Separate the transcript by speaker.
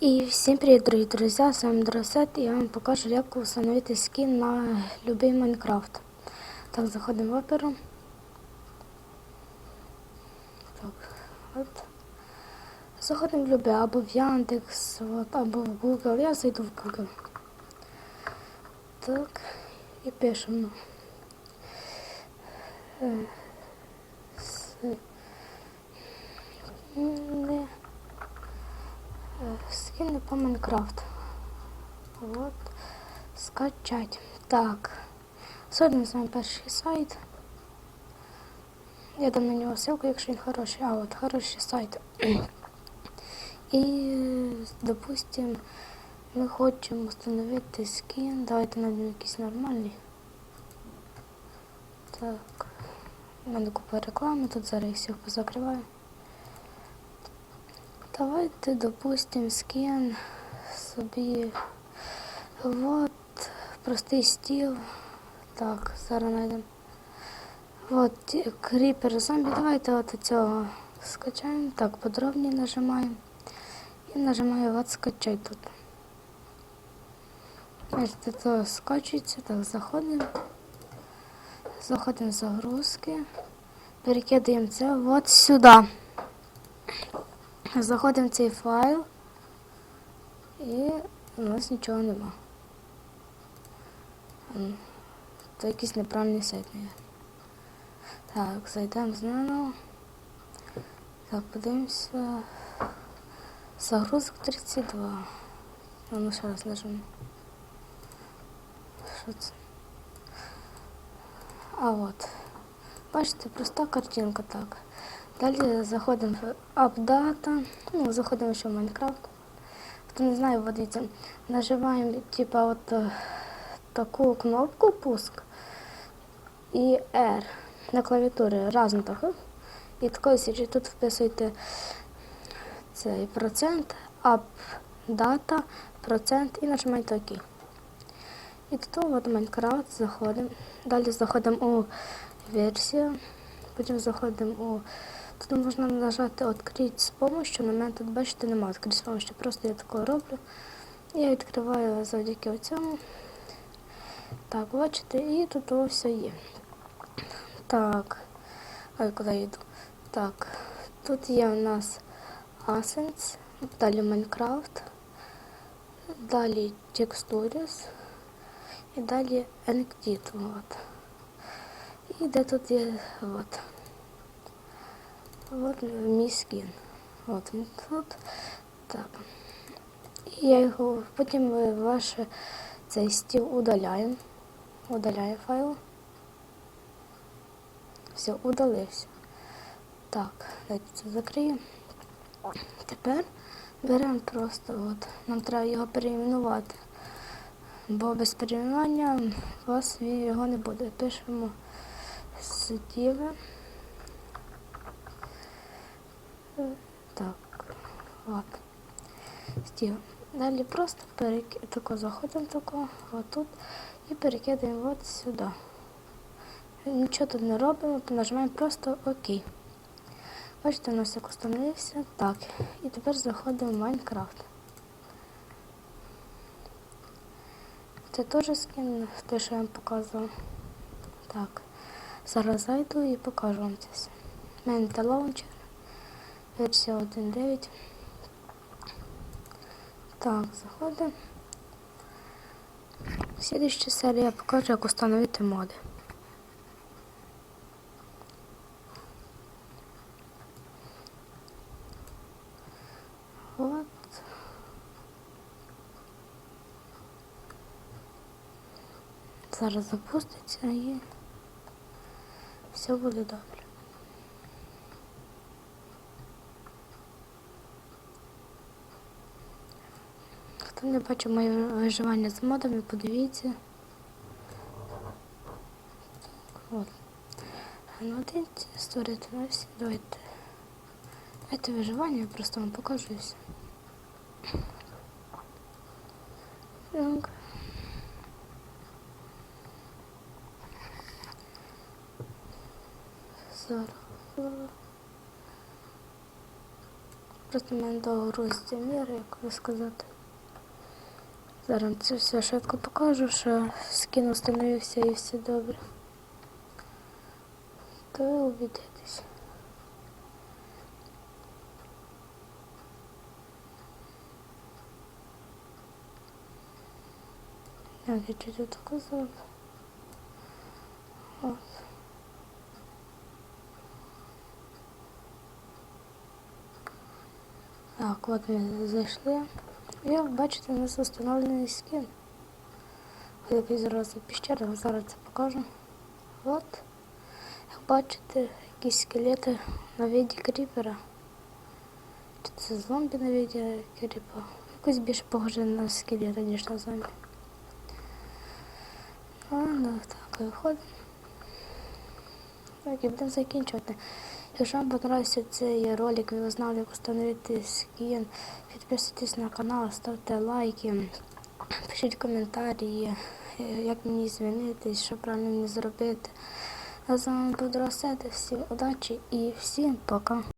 Speaker 1: І всім привіт, дорогі друзі! З вами Дросет і я вам покажу, як встановити скін на любий Майнкрафт. Так, заходимо в оперу. Так, от. Заходимо в любе, або в Яндекс, от, або в Google. Я зайду в Google. Так, і пишемо. Е, с- не- По Майнкрафт. Вот. Скачать. Так. Сьогодні з вами перший сайт. Я дам на нього ссылку, якщо він хороший. А, от хороший сайт. І, допустим, ми хочемо встановити скін. Давайте найдемо якийсь нормальний. Так. У мене купа реклами, тут зараз їх всіх позакриваю. Давайте, допустим, скін собі. Вот, простий стіл. Так, зараз знайдемо. Вот, кріпер зомбі. Давайте от цього скачаємо. Так, подробні нажимаємо. І нажимаю от скачай тут. Бачите, то скачується. Так, заходимо. Заходимо в загрузки. Перекидаємо це от сюди. Заходимо в цей файл і у нас нічого нема. Це якийсь неправильний сайт, мабуть. Так, зайдемо знову. Так, подивимося. Загрузок 32. А ну ще раз нажмемо. Що це? А от. Бачите, проста картинка так. Далі заходимо в апдата, ну, заходимо ще в Майнкрафт. Хто не знає, от дивіться, нажимаємо типа от е, таку кнопку пуск і R на клавіатурі разом так. І такою січі тут вписуєте цей процент, апдата, процент і нажимаєте ОК. І тут от Майнкрафт заходимо. Далі заходимо у версію. Потім заходимо у. Тут можна нажати «Открити з помощью. На мене тут, бачите, немає «Открити з помощью. Просто я таке роблю. Я відкриваю завдяки цьому. Так, бачите, і тут о, все є. Так. Ой, куди я йду? Так. Тут є у нас Ascents, далі Minecraft, далі Textures і далі Encdit. Вот. І де тут є от. От мій скін. От він тут. Так. І я його потім ви ваш цей стіл удаляємо. Удаляю файл. Все, удалився. Так, давайте це закриємо. Тепер беремо просто от. Нам треба його переіменувати. Бо без переіменування у вас його не буде. Пишемо Стіве. Так, от. Стів. Далі просто перек... тако заходимо тако, отут і перекидаємо от сюди. Нічого тут не робимо, нажимаємо просто ОК. Бачите, у нас як встановився. Так. І тепер заходимо в Майнкрафт. Це теж скін, те, що я вам показував. Так. Зараз зайду і покажу вам це все. У мене та лаунчер. Версія 1.9. Так, заходимо. В слідчій серії я покажу, як встановити моди. От. Зараз запуститься і все буде добре. Хто не бачив моє виживання з модами, подивіться. От. На один створити на всі. Давайте. Давайте виживання, я просто вам покажу і все. Так. Зараз. просто в мене довго грузиться мір, як би сказати. Зараз це все швидко покажу, що скін встановився і все добре. То убедитесь. Я чуть тут казав. Так, от ми зайшли. Як бачите, у нас встановлений скін. Який зараз піщера, зараз це покажу. От. Як бачите, якісь скелети на виді кріпера. Чи це зомбі на виді кріпера? Якось більше похоже на скелета, ніж на зомбі. Ладно, так, виходимо. Так, і будемо закінчувати. Якщо вам подобався цей ролик, ви знали, як встановити скін, підписуйтесь на канал, ставте лайки, пишіть коментарі, е, як мені змінитись, що правильно мені зробити. А з вами буду Дросет, всім удачі і всім пока.